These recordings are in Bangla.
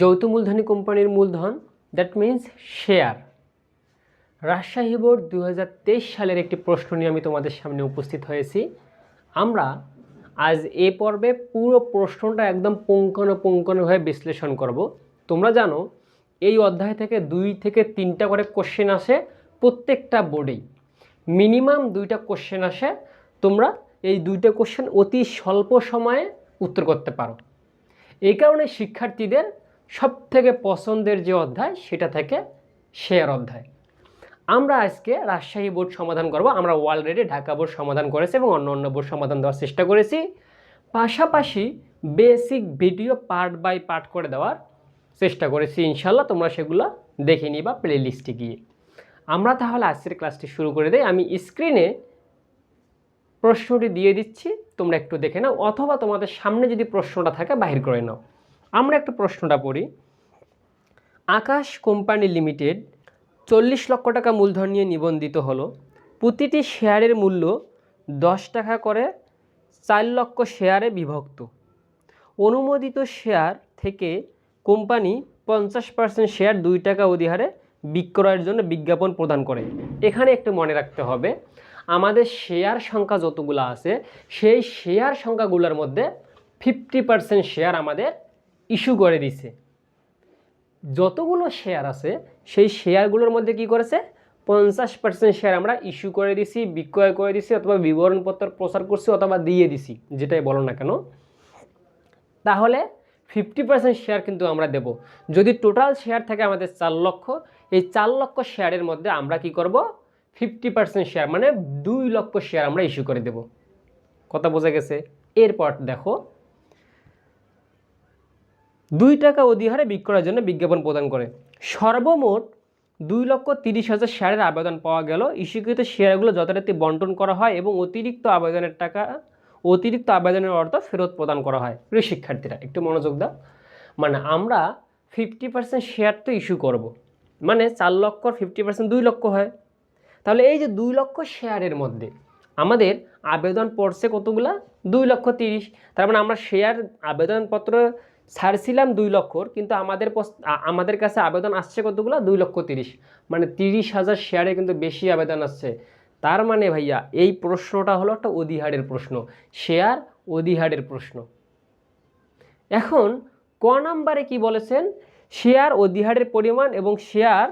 যৌথ মূলধনী কোম্পানির মূলধন that means share Rajshahi board দু হাজার তেইশ সালের একটি প্রশ্ন নিয়ে আমি তোমাদের সামনে উপস্থিত হয়েছি। আমরা আজ এ পর্বে পুরো প্রশ্নটা একদম পুঙ্খানুপুঙ্খানুভাবে বিশ্লেষণ করব। তোমরা জানো, এই অধ্যায় থেকে দুই থেকে তিনটা করে কোশ্চেন আসে প্রত্যেকটা বোর্ডেই মিনিমাম দুইটা কোশ্চেন আসে, তোমরা এই দুইটা কোশ্চেন অতি স্বল্প সময়ে উত্তর করতে পারো। এই কারণে শিক্ষার্থীদের সব থেকে পছন্দের যে অধ্যায়, সেটা থেকে শেয়ার অধ্যায়। আমরা আজকে রাজশাহী বোর্ড সমাধান করব। আমরা অলরেডি ঢাকা বোর্ড সমাধান করেছি এবং অন্য অন্য বোর্ড সমাধান দেওয়ার চেষ্টা করেছি। পাশাপাশি basic video part by part করে দেওয়ার চেষ্টা করেছি ইনশাল্লাহ তোমরা সেগুলো দেখে নিবা প্লে লিস্টে গিয়ে। আমরা তাহলে আজকের ক্লাসটি শুরু করে দেই। আমি স্ক্রিনে প্রশ্নটি দিয়ে দিচ্ছি, তোমরা একটু দেখে নাও, অথবা তোমাদের সামনে যদি প্রশ্নটা থাকে, বাহির করে নাও। আমরা একটা প্রশ্নটা পড়ি। আকাশ কোম্পানি লিমিটেড চল্লিশ লক্ষ টাকা মূলধন নিয়ে নিবন্ধিত হলো। প্রতিটি শেয়ারের মূল্য দশ টাকা করে চার লক্ষ শেয়ারে বিভক্ত। অনুমোদিত শেয়ার থেকে কোম্পানি পঞ্চাশ পার্সেন্ট শেয়ার দুই টাকা অধিহারে বিক্রয়ের জন্য বিজ্ঞাপন প্রদান করে। এখানে একটু মনে রাখতে হবে, আমাদের শেয়ার সংখ্যা যতগুলো আছে, সেই শেয়ার সংখ্যাগুলোর মধ্যে ফিফটি পার্সেন্ট শেয়ার আমাদের ইস্যু করে দিছে। যতগুলো শেয়ার আছে, সেই শেয়ারগুলোর মধ্যে কি করেছে? পঞ্চাশ পার্সেন্ট শেয়ার আমরা ইস্যু করে দিছি, বিক্রয় করে দিছি, অথবা বিবরণপত্র প্রচার করছি, অথবা দিয়ে দিছি, যেটাই বলো না কেন। তাহলে ফিফটি পার্সেন্ট শেয়ার কিন্তু আমরা দেব। যদি টোটাল শেয়ার থাকে আমাদের চার লক্ষ, এই চার লক্ষ শেয়ারের মধ্যে আমরা কি করব? ফিফটি পার্সেন্ট শেয়ার মানে দুই লক্ষ শেয়ার আমরা ইস্যু করে দেব। কথা বোঝা গেছে? এরপর দেখো দুই টাকা অধিহারে বিক্রয়ের জন্য বিজ্ঞাপন প্রদান করে। সর্বমোট দুই লক্ষ তিরিশ হাজার শেয়ারের আবেদন পাওয়া গেল। ইস্যুকৃত শেয়ারগুলো যথারীতি বন্টন করা হয় এবং অতিরিক্ত আবেদনের টাকা, অতিরিক্ত আবেদনের অর্থ ফেরত প্রদান করা হয়। প্রিয় শিক্ষার্থীরা, একটু মনোযোগ দাও। মানে আমরা ফিফটি পার্সেন্ট শেয়ার তো ইস্যু করব। মানে চার লক্ষ ফিফটি পার্সেন্ট দুই লক্ষ হয়। তাহলে এই যে দুই লক্ষ শেয়ারের মধ্যে আমাদের আবেদন পড়ছে কতগুলা? দুই লক্ষ তিরিশ। তার মানে আমরা শেয়ার আবেদনপত্র ছাড়ছিলাম দুই লক্ষর কিন্তু আমাদের আমাদের কাছে আবেদন আসছে কতগুলো? দুই লক্ষ তিরিশ। মানে তিরিশ হাজার শেয়ারে কিন্তু বেশি আবেদন আসছে। তার মানে ভাইয়া, এই প্রশ্নটা হলো একটা অধিহারের প্রশ্ন। শেয়ার অধিহারের প্রশ্ন। এখন, ক নাম্বারে কি বলেছেন? শেয়ার অধিহারের পরিমাণ এবং শেয়ার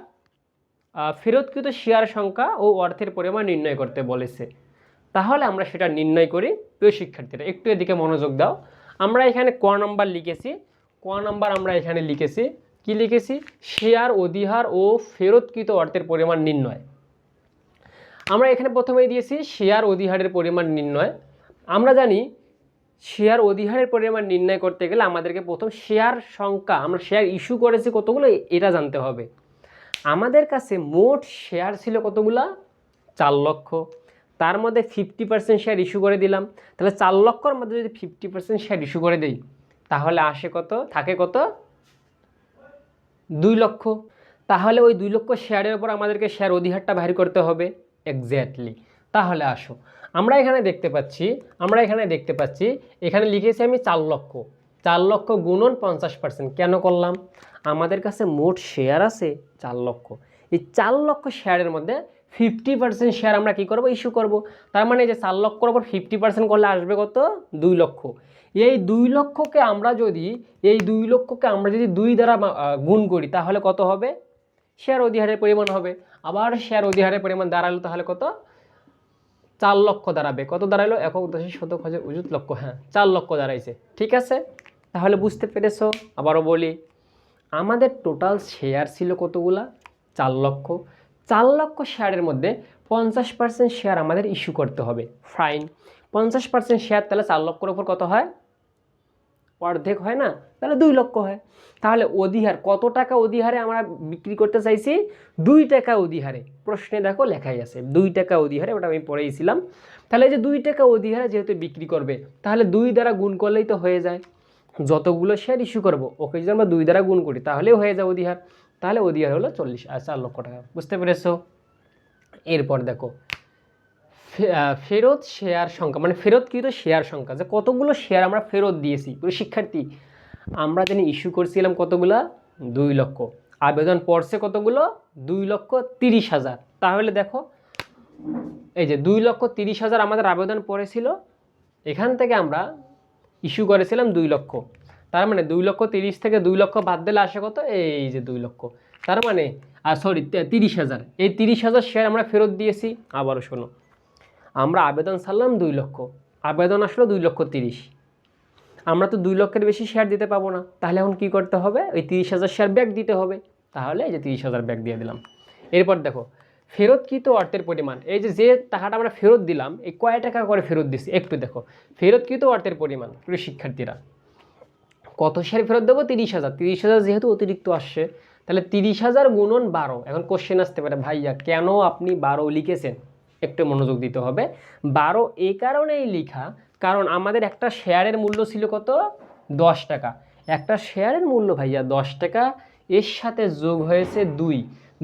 ফেরতকৃত শেয়ার সংখ্যা ও অর্থের পরিমাণ নির্ণয় করতে বলেছে। তাহলে আমরা সেটা নির্ণয় করি প্রিয় শিক্ষার্থীরা, একটু এদিকে মনোযোগ দাও। আমরা এখানে ক নাম্বার লিখেছি, ক নাম্বার আমরা এখানে লিখেছি, কি লিখেছি? শেয়ার অধিহার ও ফেরতকৃত অর্থের পরিমাণ নির্ণয়। আমরা এখানে প্রথমেই দিয়েছি শেয়ার অধিহারের পরিমাণ নির্ণয়। আমরা জানি শেয়ার অধিহারের পরিমাণ নির্ণয় করতে গেলে আমাদেরকে প্রথম শেয়ার সংখ্যা, আমরা শেয়ার ইস্যু করেছি কতগুলো, এটা জানতে হবে। আমাদের কাছে মোট শেয়ার ছিল কতগুলা? চার লক্ষ। তার মধ্যে ফিফটি পার্সেন্ট শেয়ার ইস্যু করে দিলাম। তাহলে চার লক্ষর মধ্যে যদি ফিফটি পার্সেন্ট শেয়ার ইস্যু করে দিই, তাহলে আসে কত? থাকে কত? দুই লক্ষ। তাহলে ওই দুই লক্ষ শেয়ারের উপর আমাদেরকে শেয়ার অধিহারটা বাহির করতে হবে। এক্স্যাক্টলি তাহলে আসো। আমরা এখানে দেখতে পাচ্ছি, আমরা এখানে দেখতে পাচ্ছি, এখানে লিখেছি আমি চার লক্ষ। চার লক্ষ গুণন পঞ্চাশ পার্সেন্ট কেন করলাম? আমাদের কাছে মোট শেয়ার আছে চার লক্ষ। এই চার লক্ষ শেয়ারের মধ্যে ফিফটি পার্সেন্ট শেয়ার আমরা কি করব? ইস্যু করব। তার মানে যে চার লক্ষর ওপর ফিফটি পার্সেন্ট করলে আসবে কত? দুই লক্ষ। এই দুই লক্ষকে আমরা যদি, এই দুই লক্ষকে আমরা যদি দুই দ্বারা গুণ করি, তাহলে কত হবে? শেয়ার অধিহারের পরিমাণ হবে। আবার শেয়ার অধিহারের পরিমাণ দাঁড়াল, তাহলে কত? চার লক্ষ দাঁড়াবে। কত দাঁড়াল? একক দশের শতক হাজার উজুত লক্ষ হ্যাঁ চার লক্ষ দাঁড়াইছে। ঠিক আছে? তাহলে বুঝতে পেরেছ? আবারও বলি, আমাদের টোটাল শেয়ার ছিল কতগুলা? চার লক্ষ। চার লক্ষ শেয়ারের মধ্যে পঞ্চাশ পার্সেন্ট শেয়ার আমাদের ইস্যু করতে হবে। ফাইন পঞ্চাশ পার্সেন্ট শেয়ার তাহলে চার লক্ষর ওপর কত হয়? অর্ধেক হয় না? তাহলে দুই লক্ষ হয়। তাহলে অধিহার, কত টাকা অধিহারে আমরা বিক্রি করতে চাইছি? দুই টাকা অধিহারে। প্রশ্নে দেখো লেখাই আছে, দুই টাকা অধিহারে, ওটা আমি পড়েইছিলাম তাহলে এই যে দুই টাকা অধিহারে যেহেতু বিক্রি করবে, তাহলে দুই দ্বারা গুণ করলেই তো হয়ে যায়। যতগুলো শেয়ার ইস্যু করব, ওকে যদি আমরা দুই দ্বারা গুণ করি, তাহলেও হয়ে যায় অধিহার। তাহলে অধিহার হলো চল্লিশ চার লক্ষ টাকা। বুঝতে পেরেছ? এরপর দেখো ফেরত শেয়ার সংখ্যা মানে ফেরতকৃত শেয়ার সংখ্যা, যে কতগুলো শেয়ার আমরা ফেরত দিয়েছি। শিক্ষার্থী, আমরা জানি ইস্যু করছিলাম কতগুলো? দুই লক্ষ। আবেদন পড়ছে কতগুলো? দুই লক্ষ তিরিশ হাজার। তাহলে দেখো, এই যে দুই লক্ষ তিরিশ হাজার আমাদের আবেদন পড়েছিল, এখান থেকে আমরা ইস্যু করেছিলাম দুই লক্ষ। তার মানে দুই লক্ষ তিরিশ থেকে দুই লক্ষ বাদ দিলে আসে কত? এই যে দুই লক্ষ। তার মানে আর সরি তিরিশ হাজার। এই তিরিশ হাজার শেয়ার আমরা ফেরত দিয়েছি। আবারও শোনো। আমরা আবেদন ছাড়লাম দুই লক্ষ। আবেদন আসলো দুই লক্ষ তিরিশ। আমরা তো দুই লক্ষের বেশি শেয়ার দিতে পাবো না। তাহলে এখন কী করতে হবে? ওই তিরিশ হাজার শেয়ার ব্যাক দিতে হবে। তাহলে এই যে তিরিশ হাজার ব্যাক দিয়ে দিলাম। এরপর দেখো, ফেরতকৃত অর্থের পরিমাণ। এই যে যে টাকাটা আমরা ফেরত দিলাম, এই কয় টাকা করে ফেরত দিছি? একটু দেখো। ফেরতকৃত অর্থের পরিমাণ শিক্ষার্থীরা কত শেয়ার ফেরত দেবো? তিরিশ হাজার। তিরিশ হাজার যেহেতু অতিরিক্ত আসছে, তাহলে তিরিশ হাজার গুণন বারো। এখন কোশ্চেন আসতে পারে, ভাইয়া, কেন আপনি বারো লিখেছেন? একটু মনোযোগ দিতে হবে। বারো এই কারণেই লিখা, কারণ আমাদের একটা শেয়ারের মূল্য ছিল কত? দশ টাকা। একটা শেয়ারের মূল্য, ভাইয়া, দশ টাকা, এর সাথে যোগ হয়েছে দুই।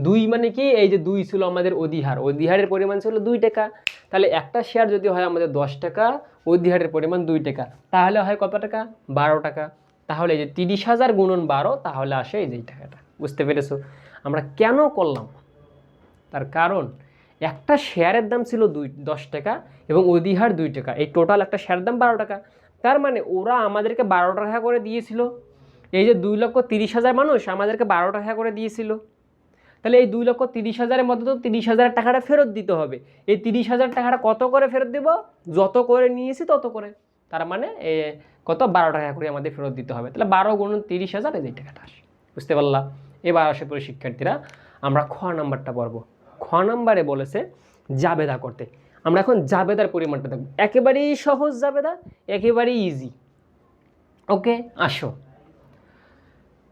দুই মানে কি? এই যে দুই ছিল আমাদের অধিহার। অধিহারের পরিমাণ ছিল দুই টাকা। তাহলে একটা শেয়ার যদি হয় আমাদের দশ টাকা, অধিহারের পরিমাণ দুই টাকা। তাহলে হয় কত টাকা? বারো টাকা। তাহলে এই যে তিরিশ হাজার গুণন বারো, তাহলে আসে এই যে টাকাটা। বুঝতে পেরেছ? আমরা কেন করলাম? তার কারণ, একটা শেয়ারের দাম ছিল দুই, দশ টাকা এবং অধিহার দুই টাকা। এই টোটাল একটা শেয়ারের দাম বারো টাকা। তার মানে ওরা আমাদেরকে বারো টাকা করে দিয়েছিল। এই যে দুই লক্ষ তিরিশ হাজার মানুষ আমাদেরকে বারো টাকা করে দিয়েছিল। তাহলে এই দুই লক্ষ তিরিশ হাজারের মধ্যে তো তিরিশ হাজার টাকাটা ফেরত দিতে হবে। এই তিরিশ হাজার টাকাটা কত করে ফেরত দেব? যত করে নিয়েছি তত করে। তার মানে কত? বারো টাকা করে আমাদের ফেরত দিতে হবে। তাহলে বারো গুণন তিরিশ হাজার এই টাকাটা আসে। বুঝতে পারলাম এবার আসে পরে শিক্ষার্থীরা, আমরা খ নাম্বারটা পড়ব। খ নাম্বারে বলেছে, জাবেদা করতে। আমরা এখন জাবেদার পরিমাণটা দেখব। একেবারেই সহজ জাবেদা, একেবারেই ইজি ওকে, আসো।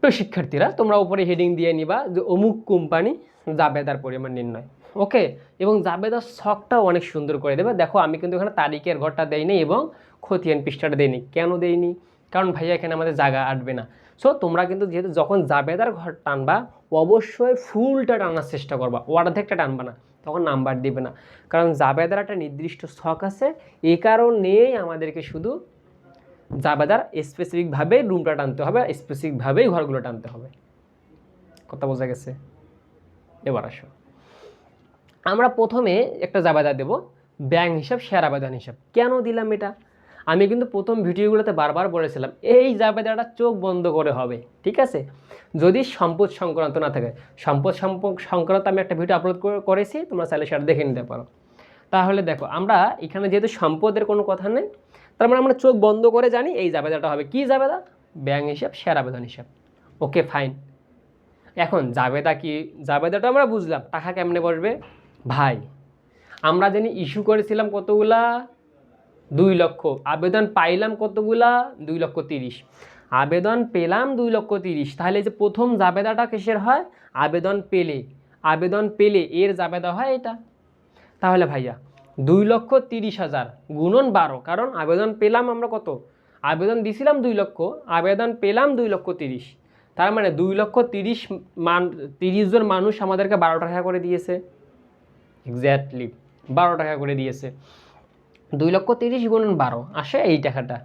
তো শিক্ষার্থীরা, তোমরা উপরে হেডিং দিয়ে নিবা যে অমুক কোম্পানি জাবেদার পরিমাণ নির্ণয়। ওকে? এবং জাবেদার ছকটাও অনেক সুন্দর করে দেবে। দেখো, আমি কিন্তু এখানে তারিখের ঘরটা দেইনি এবং খতিয়ান পৃষ্ঠাটা দেইনি কেন দেয়নি? কারণ ভাইয়া এখানে আমাদের জায়গা আটবে না। সো তোমরা কিন্তু যেহেতু যখন জাবেদার ঘর টানবা, অবশ্যই ফুলটা টানার চেষ্টা করবা। অর্ধেকটা টানবা না, তখন নাম্বার দিবে না। কারণ জাবেদার একটা নির্দিষ্ট শখ আছে এই কারণেই আমাদেরকে শুধু জাবেদার স্পেসিফিকভাবে রুমটা টানতে হবে স্পেসিফিকভাবেই ঘরগুলো টানতে হবে। কথা বোঝা গেছে? এবার আসো। আমরা প্রথমে একটা জাবেদা দেব ব্যাংক হিসাব শেয়ার আবেদন হিসাব। কেন দিলাম এটা? আমি কিন্তু প্রথম ভিডিওগুলোতে বারবার বলেছিলাম, এই জাবেদাটা চোখ বন্ধ করে হবে, ঠিক আছে? যদি সম্পদ সংক্রান্ত না থাকে, সম্পদ সংক্রান্ত আমি একটা ভিডিও আপলোড করেছি, তোমরা চাইলে সেটা দেখে নিতে পারো। তাহলে দেখো, আমরা এখানে যেহেতু সম্পদের কোনো কথা নেই, তার মানে আমরা চোখ বন্ধ করে জানি এই জাবেদাটা হবে। কি জাবেদা? ব্যাংক হিসাব, শেয়ার আবেদন হিসাব। Okay, fine. এখন জাবেদা কি? জাবেদাটা আমরা বুঝলাম, টাকা কেমনে বসবে? ভাই, আমরা জানি ইস্যু করেছিলাম কতগুলা? দুই লক্ষ। আবেদন পাইলাম কতগুলা? দুই লক্ষ তিরিশ। আবেদন পেলাম দুই লক্ষ তিরিশ। তাহলে যে প্রথম জাবেদাটা কিসের হয়? আবেদন পেলে। আবেদন পেলে এর জাবেদা হয় এটা। তাহলে ভাইয়া, দুই লক্ষ তিরিশ হাজার গুণন বারো। কারণ আবেদন পেলাম আমরা কত? আবেদন দিছিলাম দুই লক্ষ, আবেদন পেলাম দুই লক্ষ তিরিশ। তার মানে দুই লক্ষ তিরিশ মান, তিরিশ জন মানুষ আমাদেরকে বারো টাকা করে দিয়েছে। এক্স্যাক্টলি বারো টাকা করে দিয়েছে। দুই লক্ষ তিরিশ গুণন বারো। আসে এই টাকাটা।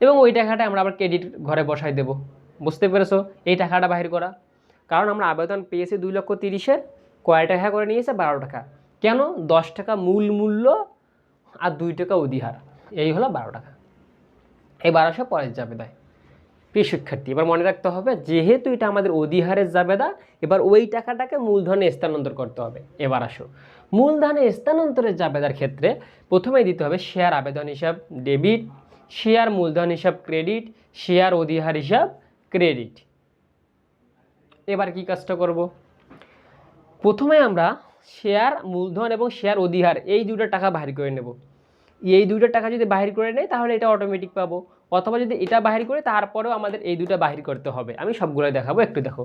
এবং ওই টাকাটা আমরা আবার ক্রেডিট ঘরে বসাই দেব। বুঝতে পেরেছ? এই টাকাটা বাহির করা। কারণ আমরা আবেদন পেয়েছি দুই লক্ষ তিরিশের, কয় টাকা করে নিয়েছে? বারো টাকা। কেন? দশ টাকা মূল মূল্য আর দুই টাকা অধিহার। এই হলো বারো টাকা। এই বারোশো পরের জাবেদায়। প্রিয় শিক্ষার্থী, এবার মনে রাখতে হবে, যেহেতু এটা আমাদের অধিহারের জাবেদা, এবার ওই টাকাটাকে মূলধনে স্থানান্তর করতে হবে। এবার আসো। মূলধনে স্থানান্তরের জাবেদার ক্ষেত্রে প্রথমেই দিতে হবে শেয়ার আবেদন হিসাব, ডেবিট, শেয়ার মূলধন হিসাব, ক্রেডিট, শেয়ার অধিহার হিসাব, ক্রেডিট। এবার কি কাজটা করব? প্রথমে আমরা শেয়ার মূলধন এবং শেয়ার অধিহার, এই দুটো টাকা বাহির করে নেব। এই দুটো টাকা যদি বাহির করে নেই, তাহলে এটা অটোমেটিক পাবো। অথবা যদি এটা বাহির করে, তারপরেও আমাদের এই দুটো বাহির করতে হবে। আমি সবগুলো দেখাবো, একটু দেখো।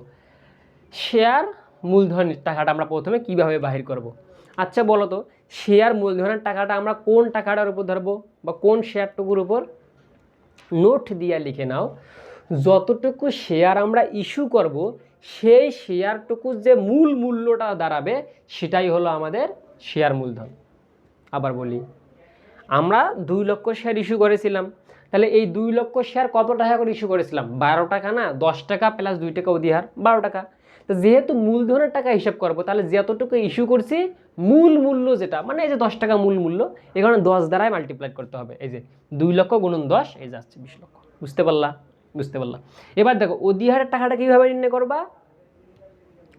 শেয়ার মূলধন টাকাটা আমরা প্রথমে কীভাবে বাহির করব। আচ্ছা বলো তো শেয়ার মূলধনের টাকাটা আমরা কোন টাকাটার উপর ধরবো বা কোন শেয়ারটুকুর উপর? নোট দিয়ে লিখে নাও, যতটুকু শেয়ার আমরা ইস্যু করব, সেই শেয়ারটুকু যে মূল মূল্যটা দাঁড়াবে, সেটাই হলো আমাদের শেয়ার মূলধন। আবার বলি, আমরা দুই লক্ষ শেয়ার ইস্যু করেছিলাম, তাহলে এই দুই লক্ষ শেয়ার কত টাকা করে ইস্যু করেছিলাম? বারো টাকা না, দশ টাকা প্লাস দুই টাকা অধিহার, বারো টাকা। তো যেহেতু মূলধনের টাকা হিসাব করব, তাহলে যতটুকু ইস্যু করছি, মূল মূল্য যেটা মানে এই যে দশ টাকা মূল মূল্য এখানে দশ দ্বারাই মাল্টিপ্লাই করতে হবে। এই যে দুই লক্ষ গুণন দশ, এই যাচ্ছে বিশ লক্ষ। বুঝতে পারলা? বুঝতে পারলা? এবার দেখো, অধিহারের টাকাটা কীভাবে নির্ণয় করবা?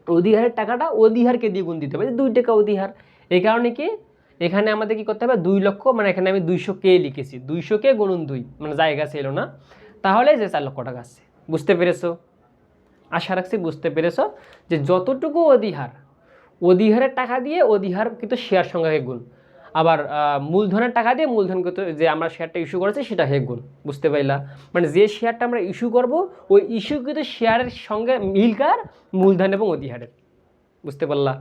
অধিহারের টাকাটা অধিহারকে দিয়ে গুণ দিতে হবে, এই দুই টাকা অধিহার। এই কারণে কি? এখানে আমাদের কি করতে হবে? দুই লক্ষ মানে এখানে আমি দুইশো কে লিখেছি, দুইশো কে গুণন দুই মানে জায়গা ছিল না। তাহলে যে চার লক্ষ টাকা আসছে, বুঝতে পেরেছ? আশা রাখছি বুঝতে পেরেছ যে যতটুকু অধিহার, অধিহারের টাকা দিয়ে অধিহার কিন্তু শেয়ার সংখ্যাকে গুণ। আবার মূলধনের টাকা দিয়ে মূলধন কিন্তু যে আমরা শেয়ারটা ইস্যু করেছি সেটা হে গুণ, বুঝতে পারলা মানে যে শেয়ারটা আমরা ইস্যু করব, ওই ইস্যু কিন্তু শেয়ারের সঙ্গে মিলকার মূলধন এবং অধিহারের, বুঝতে পারলা?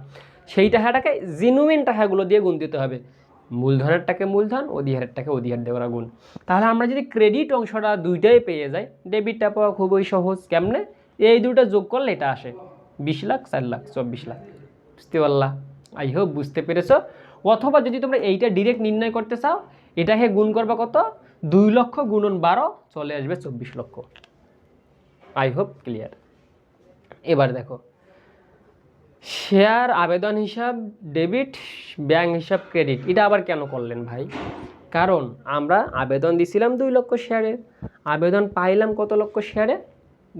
সেই টাকাটাকে জেনুইন টাকাগুলো দিয়ে গুণ দিতে হবে। মূলধনের টাকে মূলধন, অধিহারের টাকে অধিহার দেওয়ার গুণ। তাহলে আমরা যদি ক্রেডিট অংশটা দুইটাই পেয়ে যাই ডেবিটটা পাওয়া খুবই সহজ, কেমনে? এই দুটো যোগ করলে এটা আসে বিশ লাখ, চার লাখ, চব্বিশ লাখ। বুঝতে পারলা? আই হোপ বুঝতে পেরেছ। অথবা যদি তোমরা এইটা ডিরেক্ট নির্ণয় করতে চাও, এটাকে গুণ করবে কত? দুই লক্ষ গুণন বারো, চলে আসবে চব্বিশ লক্ষ। I hope clear. এবার দেখো। শেয়ার আবেদন হিসাব, ডেবিট, ব্যাংক হিসাব, ক্রেডিট, এটা আবার কেন করলেন ভাই? কারণ আমরা আবেদন দিছিলাম দুই লক্ষ শেয়ারের আবেদন পাইলাম কত লক্ষ শেয়ারে?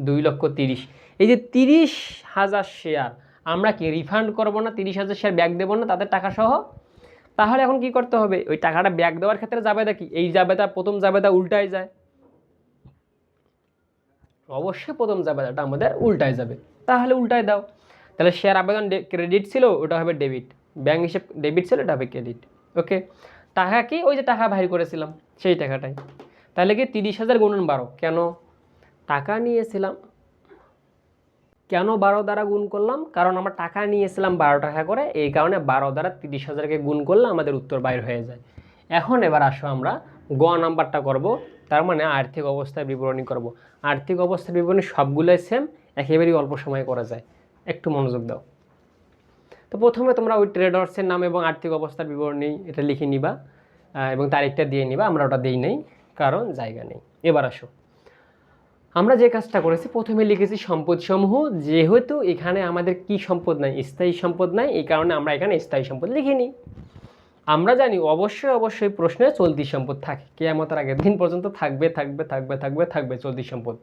দুই লক্ষ তিরিশ। এই যে তিরিশ হাজার শেয়ার আমরা কি রিফান্ড করব না? তিরিশ হাজার শেয়ার ব্যাক দেবো না তাদের টাকা সহ? তাহলে এখন কি করতে হবে? ওই টাকাটা ব্যাক দেওয়ার ক্ষেত্রে জাবেদা কি? এই যাবে জাবেদা, প্রথম জাবেদা উল্টায় যায়। অবশ্যই প্রথম জাবেদাটা আমাদের উল্টায় যাবে। তাহলে উল্টায় দাও। তাহলে শেয়ার আবেদন ক্রেডিট ছিল, ওটা হবে ডেবিট ব্যাংক হিসেব ডেবিট ছিল, ওটা হবে ক্রেডিট ওকে টাকা কি? ওই যে টাকা বাহির করেছিলাম, সেই টাকাটাই। তাহলে কি তিরিশ হাজার গুণন বারো? কেন? টাকা নিয়েছিলাম। কেন বারো দ্বারা গুণ করলাম? কারণ আমরা টাকা নিয়েছিলাম বারো টাকা করে, এই কারণে বারো দ্বারা তিরিশ হাজারকে গুণ করলে আমাদের উত্তর বাইর হয়ে যায়। এখন এবার আসো আমরা, গ নাম্বারটা করব, তার মানে আর্থিক অবস্থার বিবরণী করব। আর্থিক অবস্থার বিবরণী সবগুলোই সেম একেবারেই অল্প সময়ে করা যায়। একটু মনোযোগ দাও। তো প্রথমে তোমরা ওই ট্রেডার্সের নাম এবং আর্থিক অবস্থার বিবরণী এটা লিখে নিবা এবং তারিখটা দিয়ে নিবা, আমরা ওটা দিই নেই, কারণ জায়গা নেই। এবার আসো। আমরা যে কাজটা করেছি, প্রথমে লিখেছি সম্পদসমূহ, যেহেতু এখানে আমাদের কি সম্পদ নাই, স্থায়ী সম্পদ নাই, এই কারণে আমরা এখানে স্থায়ী সম্পদ লিখিনি। আমরা জানি অবশ্যই অবশ্যই প্রশ্নে চলতি সম্পদ থাকে। কেয়ামতের আগের দিন পর্যন্ত থাকবে থাকবে থাকবে থাকবে থাকবে চলতি সম্পদ।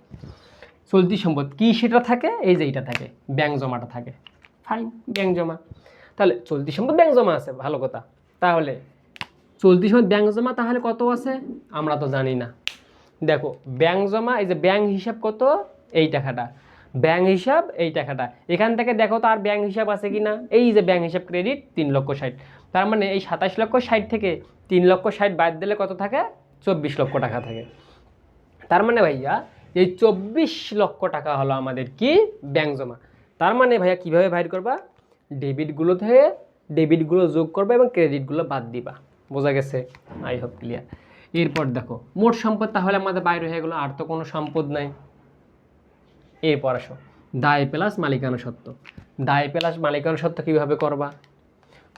চলতি সম্পদ কি সেটা থাকে? এই যে এইটা থাকে, ব্যাংক জমাটা থাকে। ফাইন ব্যাংক জমা। তাহলে চলতি সম্পদ ব্যাংক জমা আছে, ভালো কথা। তাহলে চলতি সম্পদ ব্যাংক জমা তাহলে কত আছে? আমরা তো জানি না। দেখো ব্যাংক জমা, এই যে ব্যাংক হিসাব কত? এই টাকাটা। ব্যাংক হিসাব, এই টাকাটা। এখান থেকে দেখো তো আর ব্যাংক হিসাব আছে কি না এই যে ব্যাংক হিসাব ক্রেডিট তিন লক্ষ ষাট। তার মানে এই সাতাশ লক্ষ ষাট থেকে তিন লক্ষ ষাট বাদ দিলে কত থাকে? চব্বিশ লক্ষ টাকা থাকে। তার মানে ভাইয়া, এই চব্বিশ লক্ষ টাকা হলো আমাদের কি? ব্যাংক জমা। তার মানে ভাইয়া কীভাবে বাইর করবা? ডেবিটগুলো থেকে ডেবিটগুলো যোগ করবা এবং ক্রেডিটগুলো বাদ দিবা। বোঝা গেছে? আই হোপ ক্লিয়ার এরপর দেখো, মোট সম্পদ তাহলে আমাদের বাইরে হয়ে গেলো, আর তো কোনো সম্পদ নাই। এরপর আসো, দায় প্লাস মালিকানা সত্ত্ব দায় প্লাস মালিকানা সত্ত্ব কীভাবে করবা?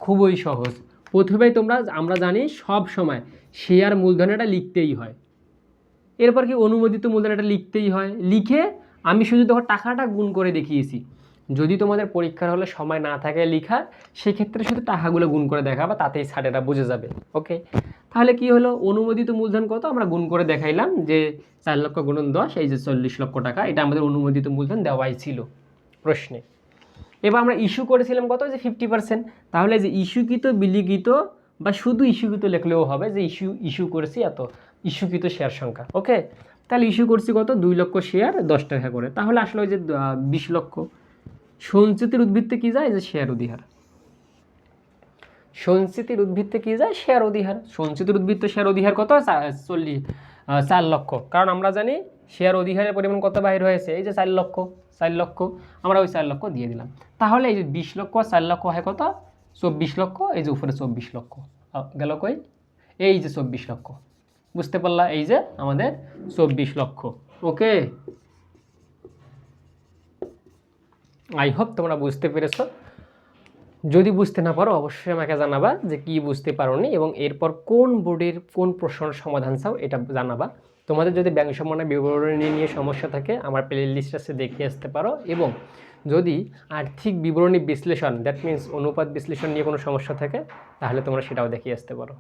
খুবই সহজ। প্রথমেই তোমরা, আমরা জানি সব সময় শেয়ার মূলধনটা লিখতেই হয়। এরপর কি অনুমোদিত মূলধনটা লিখতেই হয়? লিখে আমি শুধু তখন টাকাটা গুণ করে দেখিয়েছি। যদি তোমাদের পরীক্ষার হলে সময় না থাকে লেখার, সেক্ষেত্রে শুধু টাকাগুলো গুণ করে দেখাবা তাতেই স্যারেরা বুঝে যাবে, ওকে? তাহলে কি হলো? অনুমোদিত মূলধন কত? আমরা গুণ করে দেখাইলাম যে চার লক্ষ গুণন দশ, এই যে চল্লিশ লক্ষ টাকা, এটা আমাদের অনুমোদিত মূলধন দেওয়াই ছিল প্রশ্নে। এবার আমরা ইস্যু করেছিলাম কত? যে ফিফটি পার্সেন্ট তাহলে যে ইস্যুকৃত বিলিখিত বা শুধু ইস্যুকৃত লিখলেও হবে যে ইস্যু ইস্যু করেছি এত, ইস্যুকৃত শেয়ার সংখ্যা, ওকে? তাহলে ইস্যু করছি কত? দুই লক্ষ শেয়ার দশ টাকা করে। তাহলে আসলে ওই যে বিশ লক্ষ। সঞ্চিতির উদ্ভিদতে কি যায়? যে শেয়ার অধিহার। সঞ্চিতির উদ্ভিদতে কি যায়? শেয়ার অধিহার। সঞ্চিতির উদ্ভিদ তো শেয়ার অধিহার কত? চল্লিশ চার লক্ষ। কারণ আমরা জানি শেয়ার অধিহারের পরিমাণ কত বাহির হয়েছে? এই যে চার লক্ষ চার লক্ষ, আমরা ওই চার লক্ষ দিয়ে দিলাম। তাহলে এই যে বিশ লক্ষ, চার লক্ষ হয় কত? চব্বিশ লক্ষ, এই যে উপরে চব্বিশ লক্ষ। গেল কই? এই যে চব্বিশ লক্ষ। বুঝতে পারলা? এই যে আমাদের চব্বিশ লক্ষ। ওকে? আই হোপ তোমরা বুঝতে পেরেছ। যদি বুঝতে না পারো, অবশ্যই আমাকে জানাবা যে কি বুঝতে পারোনি এবং এরপর কোন বোর্ডের কোন প্রশ্নের সমাধান চাও এটা জানাবা। তোমাদের যদি ব্যাংক সম্মানের বিবরণী নিয়ে সমস্যা থাকে, আমার প্লে লিস্ট আছে, দেখে আসতে পারো এবং যদি আর্থিক বিবরণী বিশ্লেষণ দ্যাট মিন্স অনুপাত বিশ্লেষণ নিয়ে কোনো সমস্যা থাকে, তাহলে তোমরা সেটাও দেখিয়ে আসতে পারো।